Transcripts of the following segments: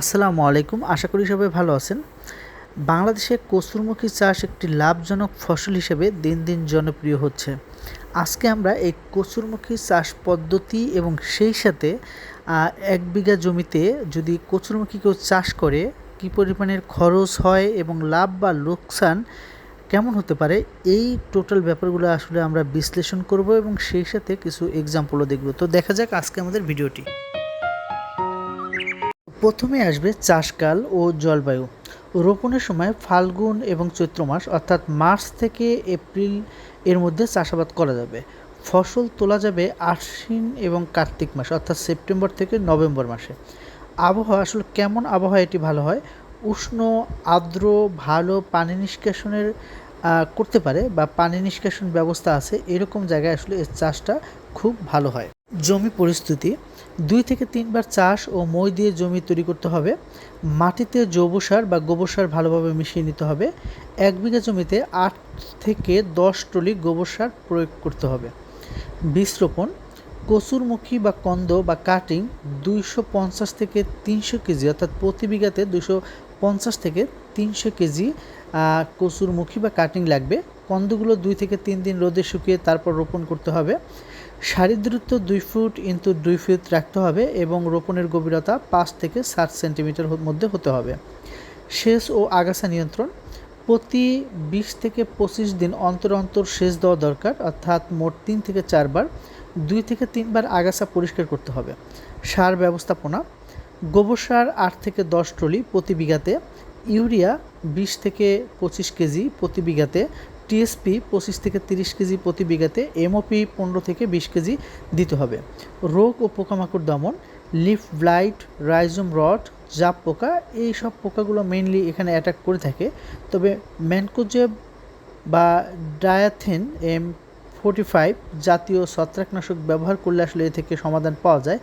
আসসালামু আলাইকুম। আশা করি সবাই ভালো আছেন। বাংলাদেশে কচুরমুখী চাষ একটি লাভজনক ফসল হিসেবে দিন দিন জনপ্রিয় হচ্ছে। আজকে আমরা এই কচুরমুখী চাষ পদ্ধতি এবং সেই সাথে এক বিঘা জমিতে যদি কচুরমুখী কেউ চাষ করে, কী পরিমাণের খরচ হয় এবং লাভ বা লোকসান কেমন হতে পারে, এই টোটাল ব্যাপারগুলো আসলে আমরা বিশ্লেষণ করব এবং সেই সাথে কিছু এক্সাম্পলও দেখব। তো দেখা যাক আজকে আমাদের ভিডিওটি। প্রথমে আসবে চাষকাল ও জলবায়ু। রোপণের সময় ফাল্গুন এবং চৈত্র মাস, অর্থাৎ মার্চ থেকে এপ্রিল এর মধ্যে চাষাবাদ করা যাবে। ফসল তোলা যাবে আশ্বিন এবং কার্তিক মাস, অর্থাৎ সেপ্টেম্বর থেকে নভেম্বর মাসে। আবহাওয়া, আসলে কেমন আবহাওয়া এটি ভালো হয়? উষ্ণ, আর্দ্র, ভালো পানি নিষ্কাশনের করতে পারে বা পানি নিষ্কাশন ব্যবস্থা আছে, এরকম জায়গায় আসলে এর চাষটা খুব ভালো হয়। জমি পরিস্থিতি, দুই থেকে তিনবার চাষ ও মই দিয়ে জমি তৈরি করতে হবে। মাটিতে জৈব সার বা গোবর সার ভালোভাবে মিশিয়ে নিতে হবে। এক বিঘা জমিতে আট থেকে দশ টলি গোবর সার প্রয়োগ করতে হবে। বীজ রোপণ কচুরমুখী বা কন্দ বা কাটিং দুইশো পঞ্চাশ থেকে তিনশো কেজি, অর্থাৎ প্রতি বিঘাতে দুশো পঞ্চাশ থেকে তিনশো কেজি কচুরমুখী বা কাটিং লাগবে। কন্দগুলো দুই থেকে তিন দিন রোদে শুকিয়ে তারপর রোপণ করতে হবে। সারির দূরত্ব দুই ফুট ইন্টু দুই ফুট রাখতে হবে এবং রোপণের গভীরতা পাঁচ থেকে সাত সেন্টিমিটার মধ্যে হতে হবে। সেচ ও আগাছা নিয়ন্ত্রণ, প্রতি বিশ থেকে পঁচিশ দিন অন্তর অন্তর সেচ দেওয়া দরকার, অর্থাৎ মোট তিন থেকে চারবার দুই থেকে তিনবার আগাছা পরিষ্কার করতে হবে। সার ব্যবস্থাপনা, গোবর সার আট থেকে দশ ট্রলি প্রতি বিঘাতে, ইউরিয়া বিশ থেকে পঁচিশ কেজি প্রতি বিঘাতে টিএসপি পঁচিশ থেকে তিরিশ কেজি প্রতি বিঘাতে এমওপি পনেরো থেকে বিশ কেজি দিতে হবে। রোগ ও পোকামাকড় দমন, লিফ ব্লাইট, রাইজোম রড জাপ পোকা, এই সব পোকাগুলো মেইনলি এখানে অ্যাটাক করে থাকে। তবে ম্যানকোজেব বা ডায়াথেন এম ফোর্টি ফাইভ জাতীয় ছত্রাকনাশক ব্যবহার করলে আসলে এ থেকে সমাধান পাওয়া যায়।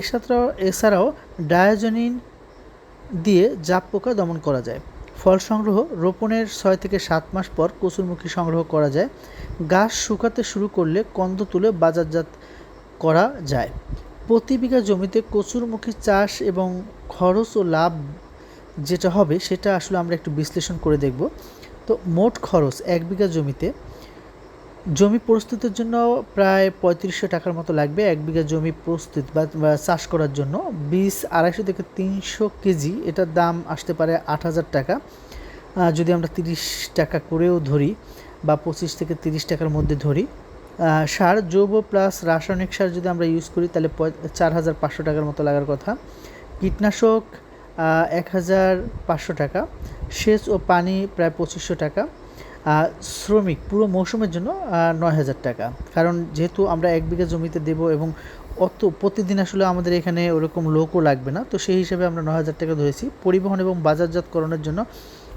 এছাড়াও এছাড়াও ডায়াজনিন দিয়ে জাপ পোকা দমন করা যায়। ফল সংগ্রহ রোপণের ছয় থেকে সাত মাস পর কচুরমুখী সংগ্রহ করা যায়। গাছ শুকাতে শুরু করলে কন্দ তুলে বাজারজাত করা যায়। প্রতি বিঘা জমিতে কচুরমুখী চাষ এবং খরচ ও লাভ যেটা হবে সেটা আসলে আমরা একটু বিশ্লেষণ করে দেখব। তো মোট খরচ এক বিঘা জমিতে জমি প্রস্তুতের জন্য প্রায় পঁয়ত্রিশশো টাকার মতো লাগবে এক বিঘা জমি প্রস্তুত বা চাষ করার জন্য। বীজ আড়াইশো থেকে তিনশো কেজি, এটার দাম আসতে পারে আট হাজার টাকা। যদি আমরা তিরিশ টাকা করেও ধরি বা পঁচিশ থেকে তিরিশ টাকার মধ্যে ধরি সার, জৈব প্লাস রাসায়নিক সার যদি আমরা ইউজ করি, তাহলে চার হাজার পাঁচশো টাকার মতো লাগার কথা। কীটনাশক এক হাজার পাঁচশো টাকা। সেচ ও পানি প্রায় পঁচিশশো টাকা। শ্রমিক, পুরো মৌসুমের জন্য নয় হাজার টাকা। কারণ যেহেতু আমরা এক বিঘা জমিতে দেব এবং অত প্রতিদিন আসলে আমাদের এখানে ওরকম লোকও লাগবে না, তো সেই হিসাবে আমরা নয় হাজার টাকা ধরেছি। পরিবহন এবং বাজারজাতকরণের জন্য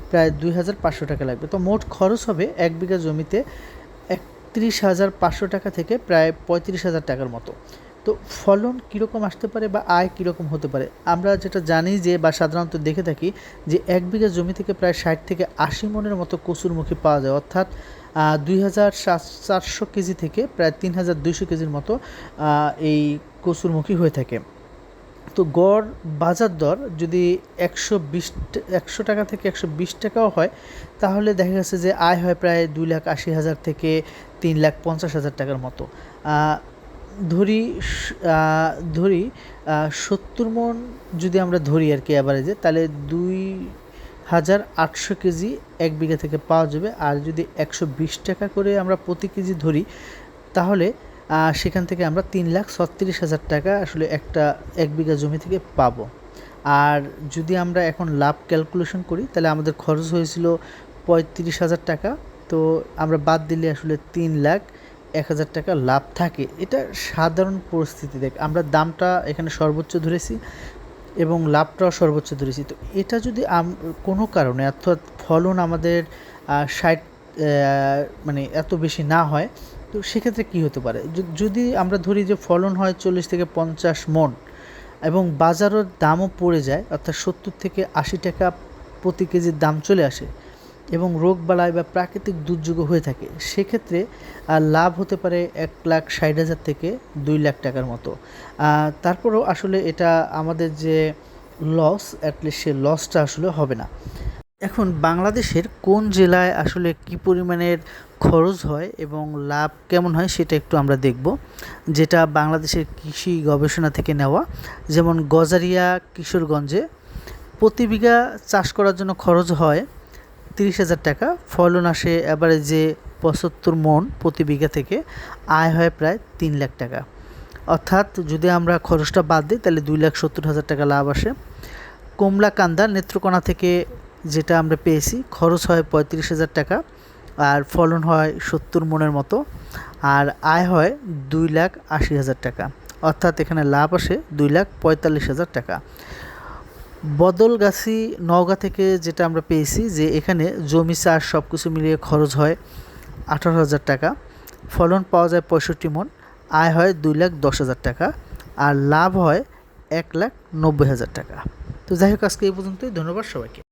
প্রায় দুই হাজার পাঁচশো টাকা লাগবে। তো মোট খরচ হবে এক বিঘা জমিতে একত্রিশ হাজার পাঁচশো টাকা থেকে প্রায় পঁয়ত্রিশ হাজার টাকার মতো। তো ফলন কীরকম আসতে পারে বা আয় কীরকম হতে পারে? আমরা যেটা জানি যে বা সাধারণত দেখে থাকি যে এক বিঘা জমি থেকে প্রায় ষাট থেকে আশি মনের মতো কচুরমুখী পাওয়া যায়। অর্থাৎ দুই হাজার চারশো কেজি থেকে প্রায় তিন হাজার দুইশো কেজির মতো এই কচুরমুখী হয়ে থাকে। তো গড় বাজার দর যদি একশো বিশ, একশো টাকা থেকে একশো বিশ টাকাও হয়, তাহলে দেখা গেছে যে আয় হয় প্রায় দুই লাখ আশি হাজার থেকে তিন লাখ পঞ্চাশ হাজার টাকার মতো। ধরি ধরি সত্তর মন যদি আমরা ধরি আর কি অ্যাভারেজে তাহলে দুই হাজার আটশো কেজি এক বিঘা থেকে পাওয়া যাবে। আর যদি একশো বিশ টাকা করে আমরা প্রতি কেজি ধরি, তাহলে সেখান থেকে আমরা তিন লাখ ছত্রিশ হাজার টাকা আসলে একটা এক বিঘা জমি থেকে পাবো। আর যদি আমরা এখন লাভ ক্যালকুলেশন করি, তাহলে আমাদের খরচ হয়েছিল পঁয়ত্রিশ হাজার টাকা। তো আমরা বাদ দিলে আসলে তিন লাখ এক হাজার টাকা লাভ থাকে, এটা সাধারণ পরিস্থিতি। দেখ, আমরা দামটা এখানে সর্বোচ্চ ধরেছি এবং লাভটাও সর্বোচ্চ ধরেছি। তো এটা যদি কোনো কারণে অর্থাৎ ফলন আমাদের ষাট মানে এত বেশি না হয়, তো সেক্ষেত্রে কী হতে পারে? যদি আমরা ধরি যে ফলন হয় চল্লিশ থেকে পঞ্চাশ মন এবং বাজারের দামও পড়ে যায়, অর্থাৎ সত্তর থেকে আশি টাকা প্রতি কেজির দাম চলে আসে এবং রোগবালাই বা প্রাকৃতিক দুর্যোগও হয়ে থাকে। সেক্ষেত্রে লাভ হতে পারে এক লাখ ষাট হাজার থেকে দুই লাখ টাকার মতো। তারপরেও আসলে এটা আমাদের যে লস অ্যাটলিস্ট সে লসটা আসলে হবে না। এখন বাংলাদেশের কোন জেলায় আসলে কি পরিমাণের খরচ হয় এবং লাভ কেমন হয় সেটা একটু আমরা দেখব। যেটা বাংলাদেশের কৃষি গবেষণা থেকে নেওয়া, যেমন গজারিয়া কিশোরগঞ্জে। প্রতি বিঘা চাষ করার জন্য খরচ হয় তিরিশ হাজার টাকা। ফলন আসে অ্যাভারেজে পঁচাত্তর মন প্রতি বিঘা থেকে। আয় হয় প্রায় তিন লাখ টাকা। অর্থাৎ যদি আমরা খরচটা বাদ দিই, তাহলে দুই লাখ সত্তর হাজার টাকা লাভ আসে। কমলাকান্দা নেত্রকোনা থেকে যেটা আমরা পেয়েছি, খরচ হয় পঁয়ত্রিশ হাজার টাকা আর ফলন হয় সত্তর মনের মতো। আর আয় হয় দুই লাখ আশি হাজার টাকা। অর্থাৎ এখানে লাভ আসে দুই লাখ পঁয়তাল্লিশ হাজার টাকা। বদলগাছি নওগাঁ থেকে যেটা আমরা পেয়েছি যে এখানে জমি চাষ সব কিছু মিলিয়ে খরচ হয় আঠারো হাজার টাকা। ফলন পাওয়া যায় পঁয়ষট্টি মন, আয় হয় দুই লাখ দশ হাজার টাকা আর লাভ হয় এক লাখ নব্বই হাজার টাকা। তো যাই হোক, আজকে এই পর্যন্তই। ধন্যবাদ সবাইকে।